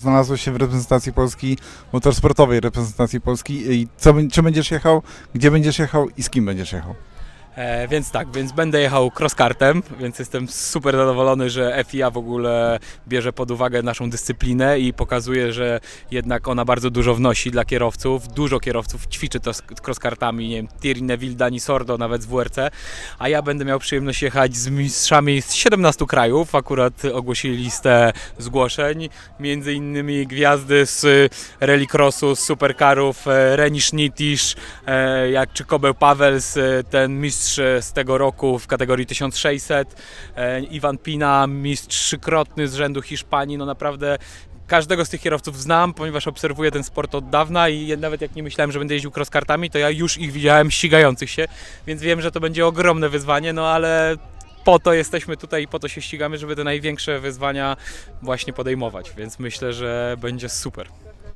Znalazłeś się w reprezentacji Polski, motorsportowej reprezentacji Polski. I co, bę- czy będziesz jechał, gdzie będziesz jechał? I z kim będziesz jechał? E, więc tak, więc będę jechał crosskartem, więc jestem super zadowolony, że FIA w ogóle bierze pod uwagę naszą dyscyplinę i pokazuje, że jednak ona bardzo dużo wnosi dla kierowców. Dużo kierowców ćwiczy to z crosskartami, nie wiem, Thierry Neville, Dani Sordo, nawet z WRC, a ja będę miał przyjemność jechać z mistrzami z 17 krajów. Akurat ogłosili listę zgłoszeń, między innymi gwiazdy z rallycrossu, z supercarów, e, Renisz Nitisz, e, jak czy Kobeł Pawels, e, ten mistrz e, z tego roku w kategorii 1600, e, Iwan Pina, mistrz trzykrotny z rzędu Hiszpanii, no naprawdę każdego z tych kierowców znam, ponieważ obserwuję ten sport od dawna i nawet jak nie myślałem, że będę jeździł crosskartami, to ja już ich widziałem ścigających się, więc wiem, że to będzie ogromne wyzwanie, no ale po to jesteśmy tutaj i po to się ścigamy, żeby te największe wyzwania właśnie podejmować, więc myślę, że będzie super.